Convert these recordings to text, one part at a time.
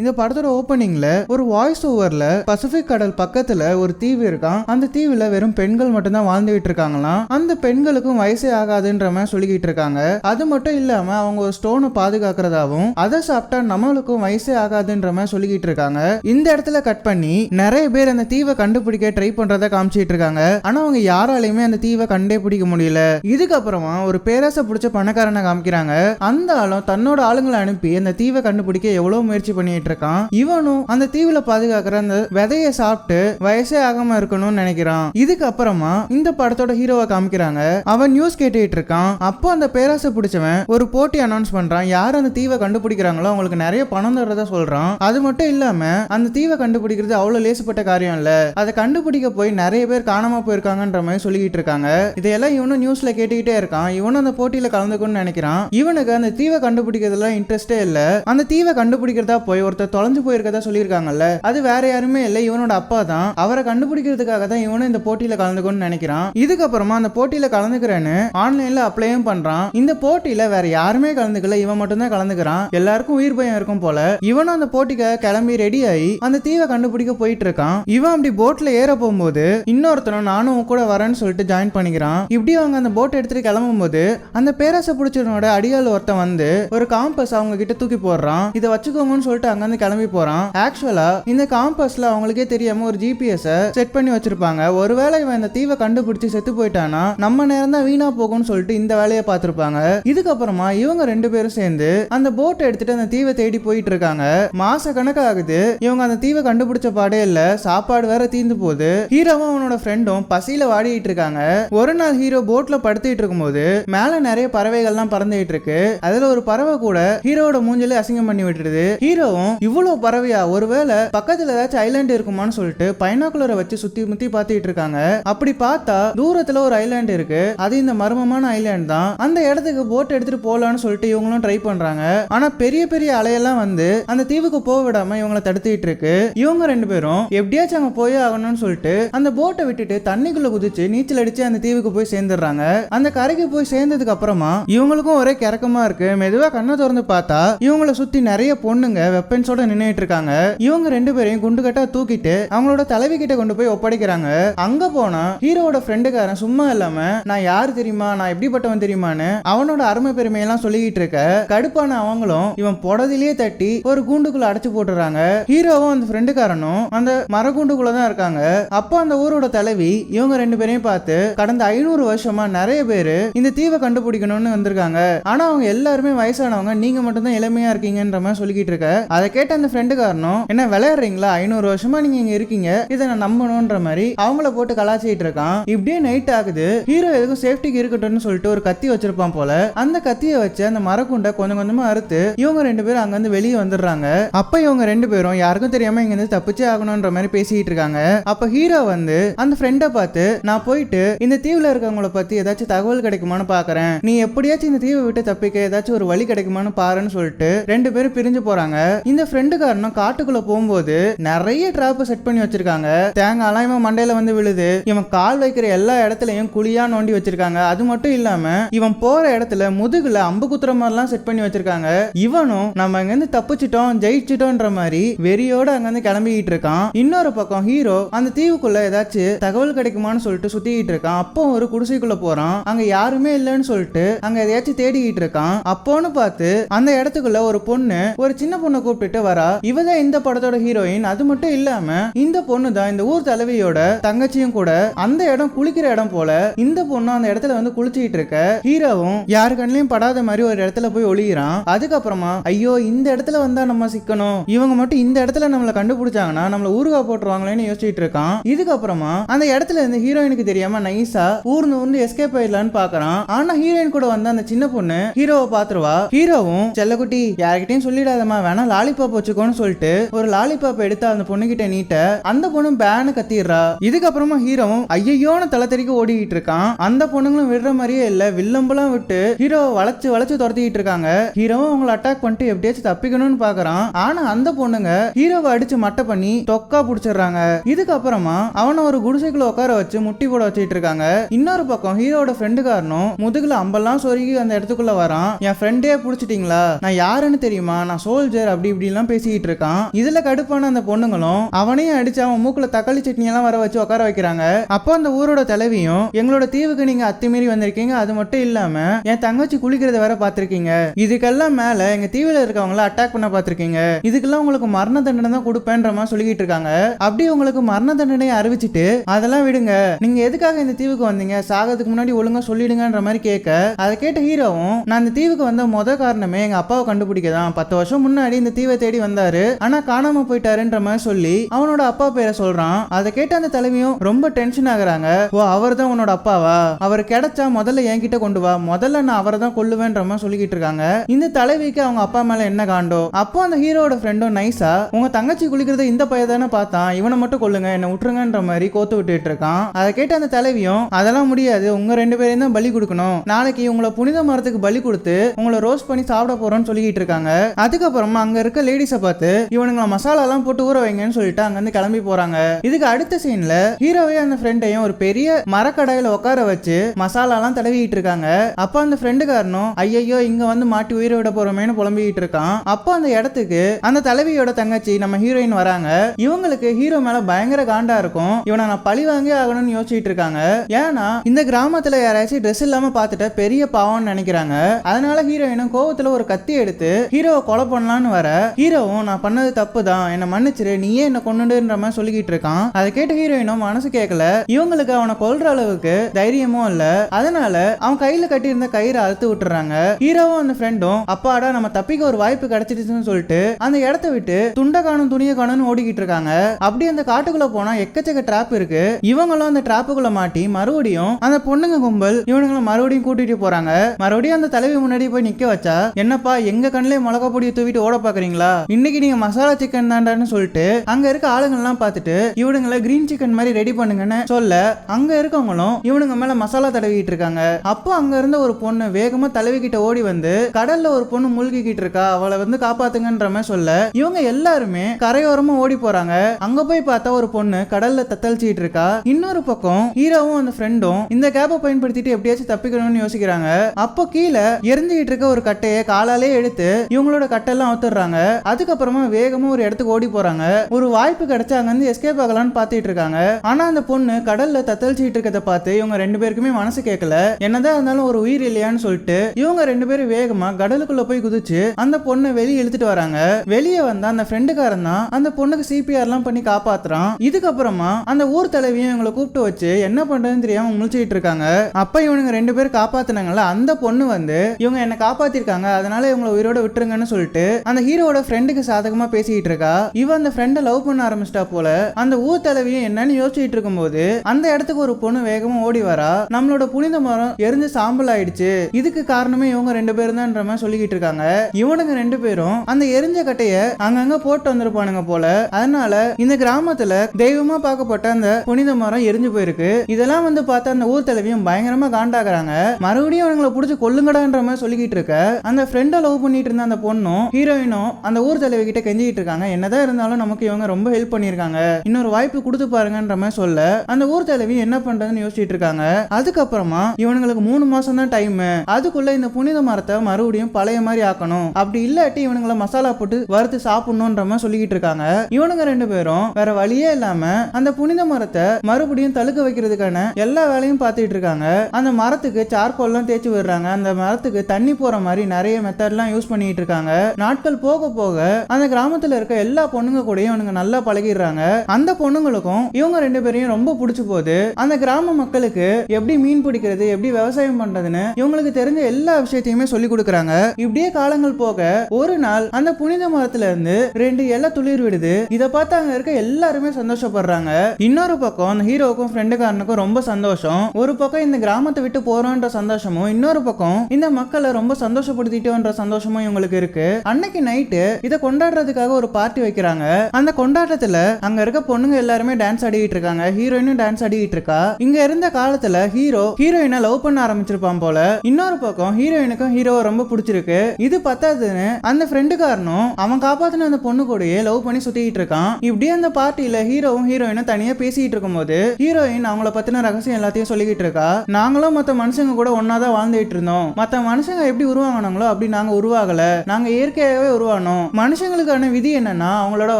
இந்த படத்தோட ஓப்பனிங்ல ஒரு வாய்ஸ் ஓவர்ல பசிபிக் கடல் பக்கத்துல ஒரு தீவு இருக்கான் அந்த தீவுல வெறும் பெண்கள் மட்டும்தான் வாழ்ந்துகிட்டு இருக்காங்களாம் அந்த பெண்களுக்கும் வயசே ஆகாதுன்ற மாதிரி சொல்லிக்கிட்டு இருக்காங்க. அது மட்டும் இல்லாம அவங்க ஒரு ஸ்டோனை பாதுகாக்கிறதாவும் அதை சாப்பிட்டா நம்மளுக்கும் வயசே ஆகாதுன்ற மாதிரி சொல்லிக்கிட்டு இருக்காங்க. இந்த இடத்துல கட் பண்ணி நிறைய பேர் அந்த தீவை கண்டுபிடிக்க ட்ரை பண்றத காமிச்சிட்டு இருக்காங்க. ஆனா அவங்க யாராலையுமே அந்த தீவை கண்டே பிடிக்க முடியல. இதுக்கப்புறமா ஒரு பேராசை பிடிச்ச பணக்காரனை காமிக்கிறாங்க. அந்த ஆளும் தன்னோட ஆளுங்களை அனுப்பி அந்த தீவை கண்டுபிடிக்க எவ்வளவு முயற்சி பண்ணிட்டு இருக்கான். இவனும் அந்த தீவுல பாதுகாக்கிற அந்த விதைய சாப்பிட்டு வயசே ஆகாம இருக்கணும்னு நினைக்கிறான். இதுக்கப்புறமா இந்த படத்தோட ஹீரோவை காமிக்கிறாங்க. அவன் நியூஸ் கேட்டுட்டு இருக்கான். அப்போ அந்த பேராசை பிடிச்சவன் ஒரு போட்டி அனௌன்ஸ் பண்றான். யார் அந்த தீவை கண்டுபிடிக்கிறாங்களோ அவங்களுக்கு நிறைய பணம் தர்றதா சொல்றான். அது மட்டும் இல்லாம அந்த தீவை கண்டுபிடிக்கிறது அவ்வளவு லேசுப்பட்ட காரியம் இல்ல. அதை கண்டுபிடிக்க போய் நிறைய பேர் காணாம போயிருக்காங்கன்ற மாதிரி சொல்லிக்கிட்டு இருக்காங்க. இதையெல்லாம் இவனும் நியூஸ்ல கேட்டுக்கிட்டே இருக்கான். இவனும் அந்த போட்டியில கலந்துக்கணும்னு நினைக்கிறான். இவனுக்கு அந்த தீவை கண்டுபிடிக்கிறதுல இன்ட்ரெஸ்டே இல்ல. அந்த தீவை கண்டுபிடிக்கிறதா போய் ஒருத்தர் தொலைஞ்சு போயிருக்கதா சொல்லியிருக்காங்கல்ல அது வேற யாருமே இல்லை இவனோட அப்பா தான். அவரை கண்டுபிடிக்கிறதுக்காக தான் இவனும் இந்த போட்டியில கலந்துக்கணும்னு நினைக்கிறான். இதுக்கப்புறமா அந்த போட்டியில கலந்துக்கிறேன்னு ஆன்லைன்ல அப்ளையும் பண்றான். இந்த போட்டியில வேற யாருமே கலந்துக்கல இவன் மட்டும்தான் கலந்துக்கிறான். எல்லாருக்கும் உயிர் பயம் இருக்கும் போல இவனும் அந்த போட்டிக்கு கிளம்பி ரெடி ஆகி அந்த தீவை கண்டுபிடிக்க போயிட்டு இருக்கான் இவன் அப்படி போட்ல ஏற போகும்போது இன்னொருத்தனும் நானும் உன் கூட வரேன்னு சொல்லிட்டு ஜாயின் பண்ணிக்கிறான். இப்படி அவங்க அந்த போட் எடுத்துட்டு கிளம்பும் போது அந்த பேராசை பிடிச்சவனோட அடியால் ஒருத்தன் வந்து ஒரு காம்பஸ் அவங்க கிட்ட தூக்கி போடுறான். இதை வச்சுக்கோங்கன்னு சொல்லிட்டு அங்கிருந்து கிளம்பி போறான். ஆக்சுவலா இந்த காம்பஸ்ல அவங்களுக்கே தெரியாம ஒரு ஜிபிஎஸ் செட் பண்ணி வச்சிருப்பாங்க. ஒருவேளை இவன் இந்த தீவை கண்டுபிடிச்சு செத்து போயிட்டானா நம்ம நேரம் தான் வீணா போகும்னு சொல்லிட்டு இந்த வேலையை பார்த்திருப்பாங்க. இதுக்கப்புறமா இவங்க ரெண்டு பேரும் சேர்ந்து அந்த போட்டை எடுத்துட்டு அந்த தீவை தேடி போயிட்டு இருக்காங்க. மாச கணக்காகுது இவங்க அந்த தீவை கண்டுபிடிச்ச பாடே இல்ல. சாப்பாடு வேற தீந்து போகுது. ஹீரோவும் அவனோட ஃப்ரெண்டும் பசியில வாடிட்டு இருக்காங்க. ஒரு நாள் ஹீரோ போட்ல படுத்துட்டு இருக்கும்போது மேல நிறைய பறவைகள்லாம் பறந்துட்டு இருக்கு. அதுல ஒரு பறவை கூட ஹீரோவோட மூஞ்சில அசிங்கம் பண்ணி விட்டுடுது. ஹீரோவும் இவ்வளவு பறவையா? ஒருவேளை பக்கத்துல ஏதாச்சும் ஐலாண்ட் இருக்குமான்னு சொல்லிட்டு பைனாக்குலரை வச்சு சுத்தி முத்தி பார்த்துட்டு இருக்காங்க. அப்படி பார்த்தா தூரத்துல ஒரு ஐலாண்ட் இருக்கு. அது இந்த மர்மமான ஐலாண்ட் தான். அந்த இடத்துக்கு போட் எடுத்துட்டு போலான்னு சொல்லிட்டு இவங்களும் ட்ரை பண்றாங்க. ஆனா பெரிய பெரிய அலையெல்லாம் வந்து அந்த தீவுக்கு போக விடாம இவங்களை தடுத்துட்டு இருக்கு. இவங்க ரெண்டு பேரும் எப்படியாச்சும் அங்க போய் ஆகணும்னு சொல்லிட்டு அந்த போட்டை விட்டுட்டு தண்ணிக்குள்ள குதிச்சு நீச்சல் அடிச்சு அந்த தீவுக்கு போய் சேர்ந்துடுறாங்க. அந்த கரைக்கு போய் சேர்ந்ததுக்கு அப்புறமா இவங்களுக்கும் ஒரே கிறக்கமா இருக்கு. மெதுவா கண்ணை திறந்து பார்த்தா இவங்கள சுத்தி நிறைய பொண்ணுங்க வெப்பன்ஸோட நின்றுட்டு இருக்காங்க இவங்க ரெண்டு பேரையும் குண்டு கட்டா தூக்கிட்டு அவங்களோட தலைவி கிட்ட கொண்டு போய் ஒப்படைக்கிறாங்க. அங்க போனா ஹீரோவோட ஃப்ரெண்டுக்காரன் சும்மா இல்லாம நான் யாரு தெரியுமா? நான் எப்படிப்பட்டவன் தெரியுமான்னு அவனோட அருமை பெருமையெல்லாம் சொல்லிக்கிட்டு இருக்க கடுப்பான அவங்களும் இவன் புடதிலேயே தட்டி ஒரு கூண்டுக்குள்ள அடைச்சு போட்டுறாங்க. ஹீரோவும் அந்த ஃப்ரெண்டுக்காரனும் அந்த மரக்கூண்டுக்குள்ள தான் இருக்காங்க. அப்போ அந்த ஊரோட தலைவி இவங்க ரெண்டு பேரையும் பார்த்து கடந்த ஐநூறு வருஷமா நிறைய பேர் இந்த தீவை கண்டுபிடிக்கணும்னு வந்திருக்காங்க. ஆனா அவங்க எல்லாருமே வயசானவங்க நீங்க மட்டும் தான் இளமையா இருக்கீங்கன்ற மாதிரி சொல்லிக்கிட்டு இருக்க. அதை கேட்ட அந்த ஃப்ரெண்டுக்காரனும் என்ன விளையாடுறீங்களா? ஐநூறு வருஷமா நீங்க இங்க இருக்கீங்க. இதை நான் நம்பணும்ன்ற மாதிரி அவங்கள போட்டு கலாச்சிட்டு இருக்கான். இப்படியே நைட் ஆகுது. ஹீரோ எதுக்கும் சேஃப்டிக்கு இருக்கட்டும்னு சொல்லிட்டு ஒரு கத்தி வச்சிருப்பான் போல. அந்த கத்தியை வச்சு அந்த மரக்குண்டை கொஞ்சம் கொஞ்சமா அறுத்து இவங்க ரெண்டு பேரும் அங்க இருந்து வெளியே வந்துடுறாங்க. அப்ப இவங்க ரெண்டு பேரும் யாருக்கும் தெரியாம இங்க இருந்து தப்பிச்சே ஆகணும்ன்ற மாதிரி பேசிட்டு இருக்காங்க. அப்ப ஹீரோ வந்து அந்த ஃப்ரெண்டை பார்த்து நான் போயிட்டு இந்த தீவுல இருக்கவங்கள பத்தி ஏதாச்சும் தகவல் கிடைக்குமான்னு பாக்குறேன். நீ எப்படியாச்சும் இந்த தீவை விட்டு தப்பிக்க ஏதாச்சும் ஒரு வழி கிடைக்குமான்னு பாருன்னு சொல்லிட்டு ரெண்டு பேரும் பிரிஞ்சு போறாங்க. இந்த ஃப்ரெண்டுக்காரனும் காட்டுக்குள்ள போகும்போது நிறைய ட்ராப் செட் பண்ணி வச்சிருக்காங்க. தேங்காய்லாம் இவன் மண்டையில வந்து விழுது. இவன் கால் வைக்கிற எல்லா இடத்துலயும் குழியா நோண்டி வச்சிருக்காங்க. அது மட்டும் இல்லாம இவன் போற இடத்துல முதுகுல அம்பு குத்துற மாதிரிலாம் செட் பண்ணி வச்சிருக்காங்க. இவனும் நம்ம இங்க இருந்து தப்பிச்சிட்டோம் ஜெயிச்சிட்டோன்ற மாதிரி வெறியோட அங்க இருந்து கிளம்பிக்கிட்டு இருக்கான். இன்னொரு பக்கம் ஹீரோ அந்த தீவுக்குள்ள ஏதாச்சும் தகவல் கிடைக்குமான்னு சொல்லிட்டு சுத்திக்கிட்டு இருக்கான். அப்போ ஒரு குடிசைக்குள்ள போறான். அங்க யாருமே இல்லைன்னு சொல்லிட்டு அங்க எதையாச்சும் தேடிக்கிட்டு இருக்கான். அப்போன்னு பார்த்து அந்த இடத்துக்குள்ள ஒரு பொண்ணு ஒரு சின்ன பொண்ணை கூப்பிட்டுட்டு வரா. இவ தான் இந்த படத்தோட ஹீரோயின் அது மட்டும் இல்லாம இந்த பொண்ணு தான் இந்த ஊர் தலைவியோட தங்கச்சியும் கூட அந்த இடம் குளிக்கிற இடம் போல இந்த பொண்ணு அந்த இடத்துல வந்து குளிச்சுக்கிட்டு இருக்க. ஹீரோவும் யாரு கண்ணிலையும் படாத மாதிரி ஒரு இடத்துல போய் ஒளியிறான். அதுக்கப்புறமா ஐயோ இந்த இடத்துல வந்தா நம்ம சிக்கணும். இவங்க மட்டும் இந்த இடத்துல நம்மளை கண்டுபிடிச்சாங்கன்னா நம்மள ஊருகா போட்டுருவாங்களேன்னு யோசிச்சுட்டு இருக்கான். இதுக்கப்புறமா அந்த இடத்துல இருந்து ஹீரோயினுக்கு தெரியாம நைஸா ஊர்ந்து ஊர்ந்து எஸ்கேப் ஆயிடலான்னு பாக்குறான். ஆனா ஹீரோயின் கூட வந்த அந்த சின்ன பொண்ணு ஹீரோவை பாத்துருவா. ஹீரோவும் செல்லக்குட்டி யார்கிட்டயும் சொல்லிடாதமா வேணா லாலிபாப் வச்சுக்கோன்னு சொல்லிட்டு ஒரு லாலிபாப் எடுத்து அந்த பொண்ணுகிட்ட நீட்ட அந்த பொண்ணும் பேனு கத்திடுறா. இதுக்கப்புறமா ஹீரோவும் ஐயோன்னு தலை தெறிக்க ஓடிக்கிட்டு இருக்கான். அந்த பொண்ணுங்களும் விடுற மாதிரியே இல்ல. வில்லம்பெல்லாம் விட்டு ஹீரோவை வளைச்சு வளைச்சு துரத்திக்கிட்டு இருக்காங்க. ஹீரோவும் அவங்களை அட்டாக் பண்ணிட்டு எப்படியாச்சும் தப்பிக்கணும்னு பாக்குறான். ஆனா அந்த பொண்ணுங்க ஹீரோவை அடிச்சு மட்டை பண்ணி தொக்கா புடிச்சிடுறாங்க. இதுக்கப்புறமா அவனை ஒரு குடிசைக்குள்ள உட்கார வச்சு முட்டி போட வச்சுட்டு இருக்காங்க. இன்னொரு பக்கம் ஹீரோட ஃப்ரெண்டுக்காரனும் முதுகுல அம்பெல்லாம் சொருகி அந்த இடத்துக்குள்ள வரான். என் ஃப்ரெண்டே புடிச்சிட்டீங்களா? நான் யாருன்னு தெரியுமா? நான் சோல்ஜர் அப்படி இப்படி எல்லாம் பேசிக்கிட்டு இருக்கான். இதுல கடுப்பான அந்த பொண்ணுங்களும் அவனையும் அடிச்சு அவன் மூக்குல தக்காளி சட்னி எல்லாம் வர வச்சு உட்கார வைக்கிறாங்க. அப்போ அந்த ஊரோட தலைவியும் எங்களோட தீவுக்கு நீங்க அத்துமீறி வந்திருக்கீங்க. அது மட்டும் இல்லாம என் தங்கச்சி குளிக்கிறத வேற பாத்திருக்கீங்க இதுக்கெல்லாம் மேல எங்க தீவுல இருக்கவங்கள அட்டாக் பண்ண பாத்திருக்கீங்க இதுக்கெல்லாம் உங்களுக்கு மரண தண்டனை தான் கொடுப்பேன்ற மாதிரி சொல்லிக்கிட்டு இருக்காங்க. அப்படி உங்களுக்கு மரண தண்டனையை அறிவிச்சிட்டு அதெல்லாம் விடுங்க. நீங்க எதுக்காக இந்த தீவுக்கு வந்தீங்க? சாகிறதுக்கு முன்னாடி ஒழுங்கா சொல்லிடுங்கன்ற மாதிரி கேட்க அதை கேட்ட ஹீரோவும் நான் இந்த தீவுக்கு வந்த முத காரணமே எங்க அப்பாவை கண்டுபிடிக்க தான். பத்து வருஷம் முன்னாடி இந்த தீவை தேடி வந்தாரு. ஆனா காணாம போயிட்டாருன்ற மாதிரி சொல்லி அவனோட அப்பா பேரை சொல்றான். அதை கேட்ட அந்த தலைவியும் ரொம்ப டென்ஷன் ஆகுறாங்க. ஓ அவர் தான் உன்னோட அப்பாவா? அவர் கிடைச்சா முதல்ல என்கிட்ட கொண்டு வா. முதல்ல நான் அவரை தான் கொல்லுவேன்ற மாதிரி சொல்லிக்கிட்டு இருக்காங்க. இந்த தலைவிக்கு அவங்க அப்பா மேல என்ன காண்டோ? அப்போ அந்த ஹீரோட ஃப்ரெண்டும் நைஸா உங்க தங்கச்சி குளிக்கிறத இந்த பையன் தானே பார்த்தான். இவனை மட்டும் கொல்லுங்க என்ன விட்டுருங்கன்ற மாதிரி கோத்து விட்டுட்டு இருக்கான். அதை கேட்ட அந்த தலைவியும் அதெல்லாம் முடியாது. உங்க ரெண்டு பேரையும் தான் பலி கொடுக்கணும். நாளைக்கு உங்களை புனித மரத்துக்கு பலி கொடுத்து உங்களை ரோஸ்ட் பண்ணி சாப்பிட போறோம்னு சொல்லிக்கிட்டு இருக்காங்க. அதுக்கப்புறமா அங்க இருக்க லேடிஸை பார்த்து இவனுங்களை மசாலா எல்லாம் போட்டு ஊற வைங்கன்னு சொல்லிட்டு அங்கேருந்து கிளம்பி போறாங்க. இதுக்கு அடுத்த சீன்ல ஹீரோவே அந்த ஃப்ரெண்டையும் ஒரு பெரிய மரக்கடையில உட்கார வச்சு மசாலா எல்லாம் தடவிட்டு இருக்காங்க. அப்ப அந்த ஃப்ரெண்டுக்காரனும் ஐயையோ இங்க வந்து மாட்டி உயிரை விட போறோமேனு புலம்பிக்கிட்டு இருக்கான். அப்போ அந்த இடத்துக்கு அந்த தலைவியோட தங்கச்சி நம்ம ஹீரோயின் வராங்க. இவங்களுக்கு ஹீரோ மேல பயங்கர காண்டா இருக்கும். இவனை நான் பழி வாங்கி ஆகணும்னு யோசிச்சுட்டு இருக்காங்க. ஏன்னா இந்த கிராமத்துல யாராச்சும் ட்ரெஸ் இல்லாம பார்த்துட்ட பெரிய பாவம்னு நினைக்கிறாங்க. அதனால ஹீரோயினும் கோவத்துல ஒரு கத்தி எடுத்து ஹீரோவை கொலை பண்ணலான்னு வர ஹீரோவும் நான் பண்ணது தப்பு தான் என்ன மன்னிச்சிரு நீயே என்ன கொண்டுன்ற மாதிரி சொல்லிக்கிட்டு இருக்கான். அதை கேட்டு ஹீரோயினும் மனசு கேட்கல இவங்களுக்கு அவனை கொல்ற அளவுக்கு தைரியமும் இல்ல. அதனால அவன் கையில கட்டியிருந்த கயிறை அழுத்து விட்டுறாங்க. ஹீரோவும் அந்த ஃப்ரெண்டும் அப்பாடா நம்ம தப்பிக்க ஒரு வாய்ப்பு கிடைச்சிடுச்சுன்னு சொல்லிட்டு அந்த இடத்த விட்டு துண்டை காணும் துணியை காணும்னு ஓடிக்கிட்டு இருக்காங்க. அப்படி அந்த காட்டுக்குள்ள போனா எக்கச்சக்க ட்ராப் இருக்கு. இவங்களும் அந்த ட்ராப்புக்குள்ள மாட்டி மறுபடியும் அந்த பொண்ணுங்க கும்பல் இவனுங்களை மறுபடியும் கூட்டிட்டு போறாங்க. மறுபடியும் அந்த தலைவி முன்னாடி போய் நிக்க வச்சா என்னப்பா எங்க கண்ணிலே மிளகா பொடியை தூவிட்டு ஓட பாக்குறீங்களா? இன்னைக்கு நீங்க மசாலா சிக்கன் தாண்டான்னு சொல்லிட்டு அங்க இருக்க ஆளுங்கள்லாம் பார்த்துட்டு இவனுங்களை கிரீன் சிக்கன் மாதிரி ரெடி பண்ணுங்கன்னு சொல்ல அங்க இருக்கவங்களும் இவனுங்க மேல மசாலா தடவிட்டு இருக்காங்க. அப்போ அங்க இருந்த ஒரு பொண்ணு வேகமா தலைவிக்கிட்ட ஓடி வந்து கடல்ல ஒரு பொண்ணு மூழ்கிக்கிட்டு இருக்கா அவளை வந்து காப்பாத்துங்கன்ற மாதிரி சொல்ல இவங்க எல்லாருமே கரையோரமா ஓடி போறாங்க. அங்க போய் பார்த்தா ஒரு பொண்ணு கடல்ல தத்தளிச்சுட்டு இருக்கா. இன்னொரு பக்கம் ஹீரோவும் அந்த ஃப்ரெண்டும் இந்த கேப்பை பயன்படுத்திட்டு எப்படியாச்சும் தப்பிக்கணும்னு யோசிக்கிறாங்க. அப்போ கீழே எரிஞ்சுக்கிட்டு இருக்க ஒரு கட்டையை காலாலே எடுத்து இவங்களோட கட்டெல்லாம் அவுத்துறாங்க அதுக்கப்புறமா வேகமா ஒரு இடத்துக்கு ஓடி போறாங்க. ஒரு வாய்ப்பு கிடைச்சு அங்க இருந்து எஸ்கேப் ஆகலாம்னு பாத்துட்டு இருக்காங்க. ஆனா அந்த பொண்ணு கடல்ல தத்தளிச்சிட்டு இருக்கத பார்த்து இவங்க ரெண்டு பேருக்குமே மனசு கேட்கல என்னதான் இருந்தாலும் ஒரு உயிர் இல்லையான்னு சொல்லிட்டு இவங்க ரெண்டு பேரும் வேகமா கடலுக்குள்ள போய் குதிச்சு அந்த பொண்ணை வெளியே இழுத்துட்டு வராங்க. வெளியே வந்த அந்த ஃப்ரெண்டுக்காரன் தான் அந்த பொண்ணுக்கு சிபிஆர் எல்லாம் பண்ணி காப்பாத்துறான். இதுக்கப்புறமா அந்த ஊர் தலைவியும் இவங்களை கூப்பிட்டு வச்சு என்ன பண்றதுன்னு தெரியாம முழிச்சுட்டு இருக்காங்க. அப்ப இவனுங்க ரெண்டு பேரும் காப்பாத்தினாங்கல்ல அந்த பொண்ணு வந்து இவங்க என்ன காப்பாத்திருக்காங்க அதனால இவங்களை உயிரோட விட்டுருங்கன்னு சொல்லிட்டு அந்த ஹீரோவோட ஃப்ரெண்டுக்கு சாதகமா பேசிக்கிட்டு இருக்கா? இவ அந்த ஃப்ரெண்டை லவ் பண்ண ஆரம்பிச்சிட்டா போல அந்த ஊர் தலைவியும் என்னன்னு யோசிச்சுட்டு இருக்கும்போது அந்த இடத்துக்கு ஒரு பொண்ணு வேகமா ஓடி வரா. நம்மளோட புனித மரம் எரிஞ்சு சாம்பல் ஆயிடுச்சு. இதுக்கு காரணமே இவங்க ரெண்டு பேரும் தான்ன்ற மாதிரி சொல்லிக்கிட்டு இருக்காங்க. இவனுங்க ரெண்டு பேரும் அந்த எரிஞ்ச கட்டைய அங்கங்க போட்டு வந்திருப்பானுங்க போல. அதனால இந்த கிராமத்துல தெய்வமா பார்க்கப்பட்ட அந்த புனித மரம் எரிஞ்சு போயிருக்கு. இதெல்லாம் வந்து பார்த்தா அந்த ஊர் தலைவியும் பயங்கரமா காண்டாக்குறாங்க. மறுபடியும் அவங்களை பிடிச்சி கொல்லுங்கடான்ற மாதிரி சொல்லிக்கிட்டு இருக்க. அந்த ஃப்ரெண்டை லவ் பண்ணிட்டு இருந்த அந்த பொண்ணும் ஹீரோயினும் அந்த ஊர் தலைவி கிட்ட கெஞ்சிக்கிட்டு இருக்காங்க என்னதான் இருந்தாலும் நமக்கு இவங்க ரொம்ப ஹெல்ப் பண்ணிருக்காங்க இன்னொரு வாய்ப்பு கொடுத்து பாருங்கன்ற மாதிரி சொல்ல அந்த ஊர் தலைவி என்ன பண்றதுன்னு யோசிச்சுட்டு இருக்காங்க அதுக்கப்புறமா இவனுங்களுக்கு மூணு மாசம் தான் டைம் அதுக்குள்ள இந்த புனித மரத்தை மறுபடியும் பழைய மாதிரி ஆக்கணும். அப்படி இல்லாட்டி இவனுங்களை மசாலா போட்டு வறுத்து சாப்பிடணுன்ற மாதிரி சொல்லிக்கிட்டு இருக்காங்க இவனுங்க ரெண்டு பேரும் வேற வழியே இல்லாம அந்த புனித மரத்தை மறுபடியும் தழுக்க வைக்கிறதுக்கான எல்லா வேலையும் பார்த்துட்டு இருக்காங்க அந்த மரத்துக்கு சார்கோல்லாம் தேய்ச்சி விடுறாங்க. அந்த மரத்துக்கு தண்ணி போற மாதிரி நிறைய மெத்தட்லாம் யூஸ் பண்ணிட்டு இருக்காங்க நாட்கள் போக போக போக அந்த கிராமத்துல இருக்க எல்லா பொண்ணுங்க கூடயும் இவனுங்க நல்லா பழகிடுறாங்க. அந்த பொண்ணுங்களுக்கும் இவங்க ரெண்டு பேரையும் ரொம்ப பிடிச்சு போகுது. அந்த கிராம மக்களுக்கு எப்படி மீன் பிடிக்கிறது எப்படி விவசாயம் பண்றதுன்னு இவங்களுக்கு தெரிஞ்ச எல்லா விஷயத்தையுமே சொல்லி கொடுக்குறாங்க. இப்படியே காலங்கள் போக ஒரு நாள் அந்த புனித மரத்துல இருந்து ரெண்டு இலை துளிர் விடுது. இதை பார்த்து அங்க இருக்க எல்லாருமே சந்தோஷப்படுறாங்க. இன்னொரு பக்கம் அந்த ஹீரோவுக்கும் ஃப்ரெண்டுக்காரனுக்கும் ரொம்ப சந்தோஷம். ஒரு பக்கம் இந்த கிராமத்தை விட்டு போறோன்ற சந்தோஷமும் இன்னொரு பக்கம் இந்த மக்களை ரொம்ப சந்தோஷப்படுத்திட்டோன்ற சந்தோஷமும் இவங்களுக்கு இருக்கு. அன்னைக்கு நைட்டு இதை கொண்டாடுறதுக்காக ஒரு பார்ட்டி வைக்கிறாங்க. அந்த கொண்டாட்டத்துல அங்க இருக்க பொண்ணுங்க எல்லாருமே டான்ஸ் ஆடிட்டு இருக்காங்க. ஹீரோயினும் டான்ஸ் ஆடிட்டு இருக்கா. இங்க இருந்த காலத்துல ஹீரோ ஹீரோயினை லவ் பண்ண ஆரம்பிச்சிருப்பான் போல. இன்னொரு பக்கம் ஹீரோயினுக்கும் ஹீரோவை ரொம்ப பிடிச்சிருக்கு. இது பத்தாதுன்னு அந்த ஃப்ரெண்டுக்காரனும் அவன் காப்பாத்தின அந்த பொண்ணு கூடயே லவ் பண்ணி சுத்திட்டு இருக்கான். இப்படியே அந்த பார்ட்டியில ஹீரோவும் ஹீரோயினும் தனியா பேசிட்டு இருக்கும்போது ஹீரோயின் அவங்கள பத்தின ரகசியம் எல்லாத்தையும் சொல்லிக்கிட்டு இருக்கா. நாங்களும் மத்த மனுஷங்க கூட ஒன்னாதான் வாழ்ந்துட்டு இருந்தோம். மத்த மனுஷங்க எப்படி உருவாங்கினாங்களோ அப்படி நாங்க உருவாகல. நாங்க இயற்கையாகவே உருவானோம். காப்பாத்தணும் மனுஷங்களுக்கான விதி என்னன்னா அவங்களோட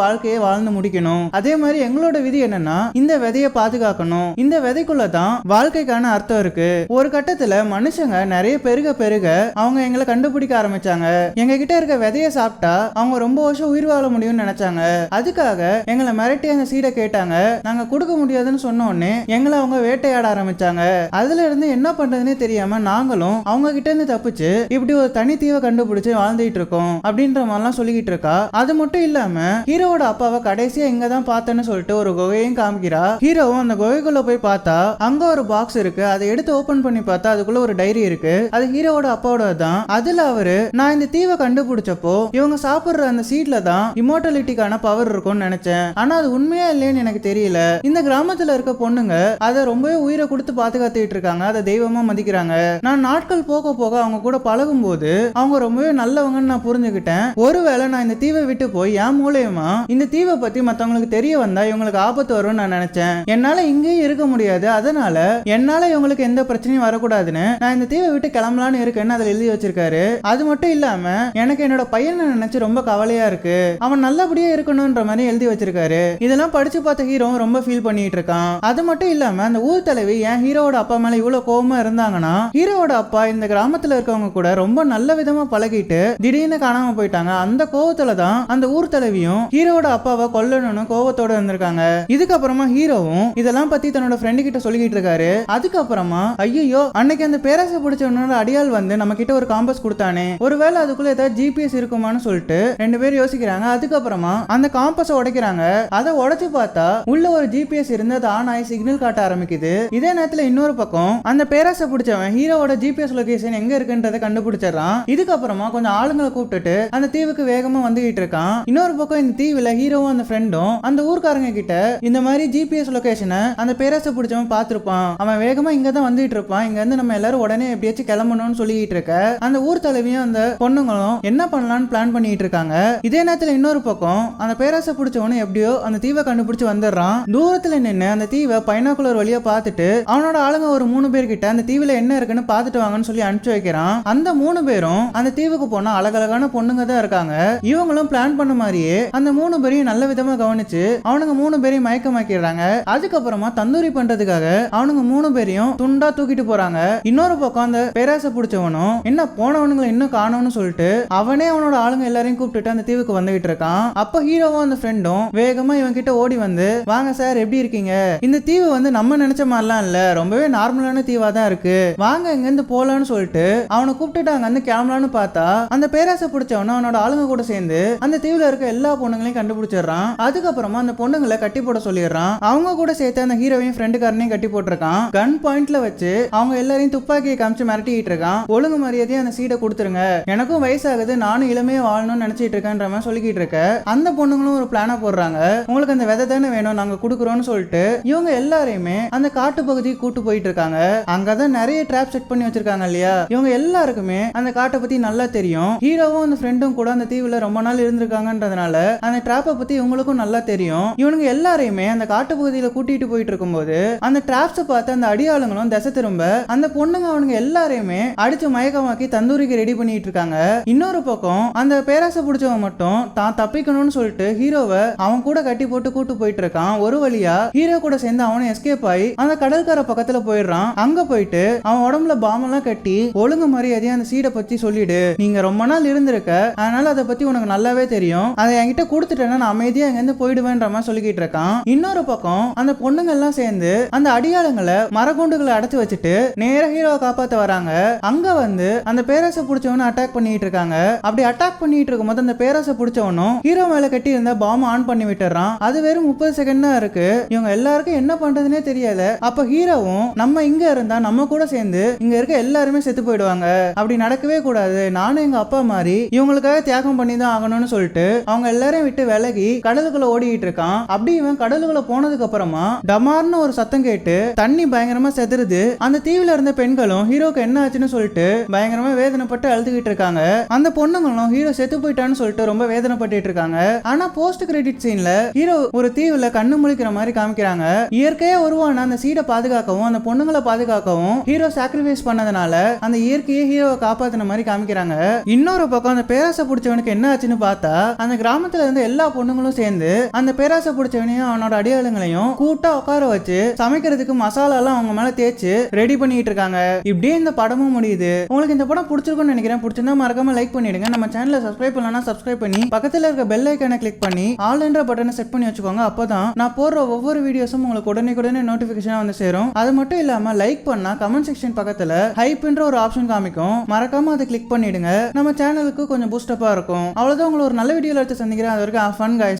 வாழ்க்கையை வாழ்ந்து முடிக்கணும். அதே மாதிரி எங்களோட விதி என்னன்னா இந்த விதையை பாதுகாக்கணும். இந்த விதைக்குள்ள தான் வாழ்க்கைக்கான அர்த்தம் இருக்கு. ஒரு கட்டத்துல மனுஷங்க நிறைய பெருக பெருக அவங்க எங்களை கண்டுபிடிக்க ஆரம்பிச்சாங்க. எங்க கிட்ட இருக்க விதைய சாப்பிட்டா அவங்க ரொம்ப வருஷம் உயிர் வாழ முடியும்னு நினைச்சாங்க. அதுக்காக எங்களை மிரட்டி அந்த சீடை கேட்டாங்க. நாங்க கொடுக்க முடியாதுன்னு சொன்ன உடனே எங்களை அவங்க வேட்டையாட ஆரம்பிச்சாங்க. அதுல இருந்து என்ன பண்றதுன்னே தெரியாம நாங்களும் அவங்க கிட்ட இருந்து தப்பிச்சு இப்படி ஒரு தனி தீவை கண்டுபிடிச்சு வாழ்ந்துட்டு இருக்கோம் அப்படின்ற மாதிரிலாம் சொல்லிக்கிட்டு இருக்கா அது மட்டும் இல்லாம ஹீரோவோட அப்பாவை கடைசியா இங்க தான் பார்த்தேன்னு சொல்லிட்டு ஒரு குகையும் காமிக்கிறா. ஹீரோவும் அந்த குகைக்குள்ள போய் பார்த்தா அங்க ஒரு பாக்ஸ் இருக்கு. அதை எடுத்து ஓபன் பண்ணி பார்த்தா அதுக்குள்ள ஒரு டைரி இருக்கு. அது ஹீரோவோட அப்பாவோட தான் அதுல அவரு நான் இந்த தீவை கண்டுபிடிச்சப்போ இவங்க சாப்பிடுற அந்த சீட்ல தான் இமோட்டலிட்டிக்கான பவர் இருக்கும்னு நினைச்சேன். ஆனா அது உண்மையா இல்லைன்னு எனக்கு தெரியல. இந்த கிராமத்துல இருக்க பொண்ணுங்க அதை ரொம்பவே உயிரை கொடுத்து பாதுகாத்துட்டு இருக்காங்க. அதை தெய்வமா மதிக்கிறாங்க. நான் நாட்கள் போக போக அவங்க கூட பழகும் போது அவங்க ரொம்பவே நல்லவங்கன்னு நான் புரிஞ்சுக்கிட்டேன். ஒருவேளை நான் இந்த தீவை விட்டு போய் என் மூலியமா இந்த தீவை பத்தி மத்தவங்களுக்கு தெரிய வந்தா இவங்களுக்கு ஆபத்து வரும்னு நான் நினைச்சேன். என்னால இங்கேயும் இருக்க முடியாது. அதனால என்னால இவங்களுக்கு எந்த பிரச்சனையும் வரக்கூடாதுன்னு நான் இந்த தீவை விட்டு கிளம்பலான்னு இருக்கேன்னு அதுல எழுதி வச்சிருக்காரு. அது மட்டும் இல்லாம எனக்கு என்னோட பையனை நினைச்சு ரொம்ப கவலையா இருக்கு. அவன் நல்லபடியா இருக்கணும்ன்ற மாதிரி எழுதி வச்சிருக்காரு. இதெல்லாம் படிச்சு பார்த்த ஹீரோ ரொம்ப ஃபீல் பண்ணிட்டு இருக்கான். அது மட்டும் இல்லாம அந்த ஊர் தலைவி என் ஹீரோவோட அப்பா மேல இவ்வளவு கோபமா இருந்தாங்கன்னா ஹீரோவோட அப்பா இந்த கிராமத்துல இருக்கவங்க கூட ரொம்ப நல்ல விதமா பழகிட்டு திடீர்னு காணாம போயிட்டாங்க. அந்த அந்த கோவத்துல தான் அந்த ஊர் தலைவியும் ஹீரோவோட அப்பாவை கொல்லணும்னு கோவத்தோட இருந்திருக்காங்க. இதுக்கப்புறமா ஹீரோவும் இதெல்லாம் பத்தி தன்னோட ஃப்ரெண்டு கிட்ட சொல்லிக்கிட்டு இருக்காரு. அதுக்கப்புறமா ஐயோ அன்னைக்கு அந்த பேராசை பிடிச்சவனோட அடியால் வந்து நம்ம கிட்ட ஒரு காம்பஸ் கொடுத்தானே. ஒருவேளை அதுக்குள்ள ஏதாவது ஜிபிஎஸ் இருக்குமான்னு சொல்லிட்டு ரெண்டு பேரும் யோசிக்கிறாங்க. அதுக்கப்புறமா அந்த காம்பஸை உடைக்கிறாங்க. அதை உடைச்சு பார்த்தா உள்ள ஒரு ஜிபிஎஸ் இருந்து அது ஆன் ஆகி சிக்னல் காட்ட ஆரம்பிக்குது. இதே நேரத்துல இன்னொரு பக்கம் அந்த பேராசை பிடிச்சவன் ஹீரோவோட ஜிபிஎஸ் லொகேஷன் எங்க இருக்குன்றதை கண்டுபிடிச்சிடறான். இதுக்கப்புறமா கொஞ்சம் ஆளுங்களை கூப்பிட்டுட்டு அந்த தீவுக்கு வேகமா வந்துகிட்டு இருக்கான். இன்னொரு பக்கம் இந்த தீவுல ஹீரோவும் அந்த ஃப்ரெண்டும் அந்த ஊர்க்காரங்க கிட்ட இந்த மாதிரி ஜிபிஎஸ் லொகேஷனை அந்த பேராசை பிடிச்சவன் பார்த்திருப்பான். அவன் வேகமா இங்க தான் வந்துட்டு இருப்பான். இங்க இருந்து நம்ம எல்லாரும் உடனே எப்படியாச்சும் கிளம்பணும்னு சொல்லிட்டு இருக்க அந்த ஊர் தலைவியும் அந்த பொண்ணுங்களும் என்ன பண்ணலாம்னு பிளான் பண்ணிட்டு இருக்காங்க. இதே நேரத்துல இன்னொரு பக்கம் அந்த பேராசை பிடிச்சவனு எப்படியோ அந்த தீவை கண்டுபிடிச்சு வந்துடுறான். தூரத்துல நின்று அந்த தீவை பைனாக்குலர் வழியா பார்த்துட்டு அவனோட ஆளுங்க ஒரு மூணு பேர் கிட்ட அந்த தீவுல என்ன இருக்குன்னு பார்த்துட்டு வாங்கன்னு சொல்லி அனுப்பிச்சு வைக்கிறான். அந்த மூணு பேரும் அந்த தீவுக்கு போனா அழகழகான பொண்ணுங்க தான் இருக்காங்க. இவங்களும் பிளான் பண்ண மாதிரியே அந்த மூணு பேரையும் நல்ல விதமா கவனிச்சு அவனுங்க மூணு பேரையும் மயக்கமாக்கிடுறாங்க. அதுக்கப்புறமா தந்தூரி பண்றதுக்காக அவனுங்க மூணு பேரையும் துண்டா தூக்கிட்டு போறாங்க. இன்னொரு பக்கம் அந்த பேராசை பிடிச்சவனும் என்ன போனவனுங்களை இன்னும் காணோம்னு சொல்லிட்டு அவனே அவனோட ஆளுங்க எல்லாரையும் கூப்பிட்டுட்டு அந்த தீவுக்கு வந்துகிட்டு இருக்கான். அப்ப ஹீரோவும் அந்த ஃப்ரெண்டும் வேகமா இவன் கிட்ட ஓடி வந்து வாங்க சார் எப்படி இருக்கீங்க? இந்த தீவு வந்து நம்ம நினைச்ச மாதிரிலாம் இல்ல. ரொம்பவே நார்மலான தீவா தான் இருக்கு. வாங்க இங்க இருந்து போலான்னு சொல்லிட்டு அவனை கூப்பிட்டுட்டு அங்க வந்து கிளம்பலான்னு பார்த்தா அந்த பேராசை பிடிச்சவன அவனோட ஆளுங்க கூட சேர்ந்து அந்த தீவுல இருக்க எல்லா பொண்ணுங்களையும் கண்டுபிடிச்சிடுறான். அதுக்கப்புறமா அந்த பொண்ணுங்களை கட்டி போட சொல்லிடுறான். அவங்க கூட சேர்த்து அந்த ஹீரோவையும் ஃப்ரெண்டுக்காரனையும் கட்டி போட்டிருக்கான். கன் பாயிண்ட்ல வச்சு அவங்க எல்லாரையும் துப்பாக்கியை காமிச்சு மிரட்டிட்டு இருக்கான். ஒழுங்கு மரியாதையை அந்த சீட்டை கொடுத்துருங்க. எனக்கும் வயசாகுது நானும் இளமையே வாழணும்னு நினைச்சிட்டு இருக்கேன்ற மாதிரி சொல்லிக்கிட்டு இருக்க. அந்த பொண்ணுங்களும் ஒரு பிளானை போடுறாங்க. உங்களுக்கு அந்த விதை தானே வேணும் நாங்க கொடுக்குறோம்னு சொல்லிட்டு இவங்க எல்லாரையுமே அந்த காட்டு பகுதிக்கு கூட்டு போயிட்டு இருக்காங்க. அங்கதான் நிறைய ட்ராப் செட் பண்ணி வச்சிருக்காங்க இல்லையா? இவங்க எல்லாருக்குமே அந்த காட்டை பத்தி நல்லா தெரியும். ஹீரோவும் அந்த ஃப்ரெண்டும் கூட அந்த தீவுல ரொம்ப நாள் இருந்திருக்காங்கன்றதுனால அந்த டிராப்பை பத்தி இவங்களுக்கும் நல்லா தெரியும். இவனுங்க எல்லாரையுமே அந்த காட்டு பகுதியில கூட்டிட்டு போயிட்டு இருக்கும்போது அந்த டிராப்ஸை பார்த்து அந்த அடியாளுங்களும் திசை திரும்ப அந்த பொண்ணுங்க அவனுங்க எல்லாரையுமே அடிச்சு மயக்கமாக்கி தந்தூரிக்கு ரெடி பண்ணிட்டு இருக்காங்க. இன்னொரு பக்கம் அந்த பேராசை பிடிச்சவன் மட்டும் தான் தப்பிக்கணும்னு சொல்லிட்டு ஹீரோவை அவன் கூட கட்டி போட்டு கூட்டு போயிட்டு இருக்கான். ஒரு வழியா ஹீரோ கூட சேர்ந்து அவனும் எஸ்கேப் ஆகி அந்த கடற்கரை பக்கத்துல போயிடுறான். அங்க போயிட்டு அவன் உடம்புல பாம்பெல்லாம் கட்டி ஒழுங்கு மரியாதையா அந்த சீடை பத்தி சொல்லிடு. நீங்க ரொம்ப நாள் இருந்திருக்க அதனால அதை பத்தி உனக்கு நல்லாவே தெரியும். அதை என்கிட்ட கொடுத்துட்டேன்னா நான் அமைதியா இருந்து போயிடுவேன்ற மாதிரி சொல்லிக்கிட்டு இருக்கான். இன்னொரு பக்கம் அந்த பொண்ணுங்க எல்லாம் சேர்ந்து அந்த அடியாளங்களை மரகுண்டுகளை அடைச்சு வச்சுட்டு நேர ஹீரோவை காப்பாத்த வராங்க. அங்க வந்து அந்த பேரரசை பிடிச்சவனு அட்டாக் பண்ணிட்டு இருக்காங்க. அப்படி அட்டாக் பண்ணிட்டு இருக்கும்போது அந்த பேரரசை பிடிச்சவனும் ஹீரோ மேல கட்டி இருந்த பாம் ஆன் பண்ணி விட்டுறான். அது வெறும் முப்பது செகண்ட் தான் இருக்கு. இவங்க எல்லாருக்கும் என்ன பண்றதுனே தெரியல. அப்ப ஹீரோவும் நம்ம இங்க இருந்தா நம்ம கூட சேர்ந்து இங்க இருக்க எல்லாருமே செத்து போயிடுவாங்க. அப்படி நடக்கவே கூடாது. நானும் எங்க அப்பா மாதிரி இவங்களுக்காக தியாகம் பண்ணி தான் ஆகணும்னு சொல்லிட்டு அவங்க எல்லாரையும் விட்டு விலகி கடலுக்குள்ள ஓடிட்டு இருக்கான். அப்படி இவன் கடலுக்குள்ள போனதுக்கு அப்புறமா டமார்னு ஒரு சத்தம் கேட்டு தண்ணி பயங்கரமா செதறுது. அந்த தீவுல இருந்த பெண்களும் ஹீரோக்கு என்ன ஆச்சுன்னு சொல்லிட்டு பயங்கரமா வேதனைப்பட்டு அழுதுகிட்டு இருக்காங்க. அந்த பொண்ணுங்களும் ஹீரோ செத்து போயிட்டான்னு சொல்லிட்டு ரொம்ப வேதனைப்பட்டு இருக்காங்க. ஆனா போஸ்ட் கிரெடிட் சீன்ல ஹீரோ ஒரு தீவுல கண்ணு முழிக்கிற மாதிரி காமிக்கிறாங்க. இயற்கையா உருவான அந்த சீடை பாதுகாக்கவும் அந்த பொண்ணுங்களை பாதுகாக்கவும் ஹீரோ சாக்ரிஃபைஸ் பண்ணதுனால அந்த இயற்கையை ஹீரோவை காப்பாத்தின மாதிரி காமிக்கிறாங்க. இன்னொரு பக்கம் அந்த பேராசை பிடிச்சவன அவனுக்கு என்ன ஆச்சுன்னு பார்த்தா அந்த கிராமத்துல இருந்த எல்லா பொண்ணுங்களும் சேர்ந்து அந்த பேராசை பிடிச்சவனையும் அவனோட அடியாளுங்களையும் கூட்டா உட்கார வச்சு சமைக்கிறதுக்கு மசாலா எல்லாம் அவங்க மேல தேய்ச்சு ரெடி பண்ணிட்டு இருக்காங்க. இப்படியே இந்த படமும் முடியுது. உங்களுக்கு இந்த படம் பிடிச்சிருக்கும்னு நினைக்கிறேன். பிடிச்சிருந்தா மறக்காம லைக் பண்ணிடுங்க. நம்ம சேனலை சப்ஸ்கிரைப் பண்ணலன்னா சப்ஸ்கிரைப் பண்ணி பக்கத்துல இருக்க பெல் ஐக்கானை கிளிக் பண்ணி ஆல் என்ற பட்டனை செட் பண்ணி வச்சுக்கோங்க. அப்பதான் நான் போடுற ஒவ்வொரு வீடியோஸும் உங்களுக்கு உடனே உடனே நோட்டிபிகேஷன் வந்து சேரும். அது மட்டும் இல்லாம லைக் பண்ணா கமெண்ட் செக்ஷன் பக்கத்துல ஹைப்ன்ற ஒரு ஆப்ஷன் காமிக்கும். மறக்காம அதை கிளிக் பண்ணிடுங்க. நம்ம சேனலுக்கு கொஞ்சம் பூஸ்டப்பா இருக்கும். அவ்வளவுதான். உங்களை ஒரு நல்ல வீடியோவில் எடுத்து சந்திக்கிறேன். அது வரைக்கும் ஃபன் guys.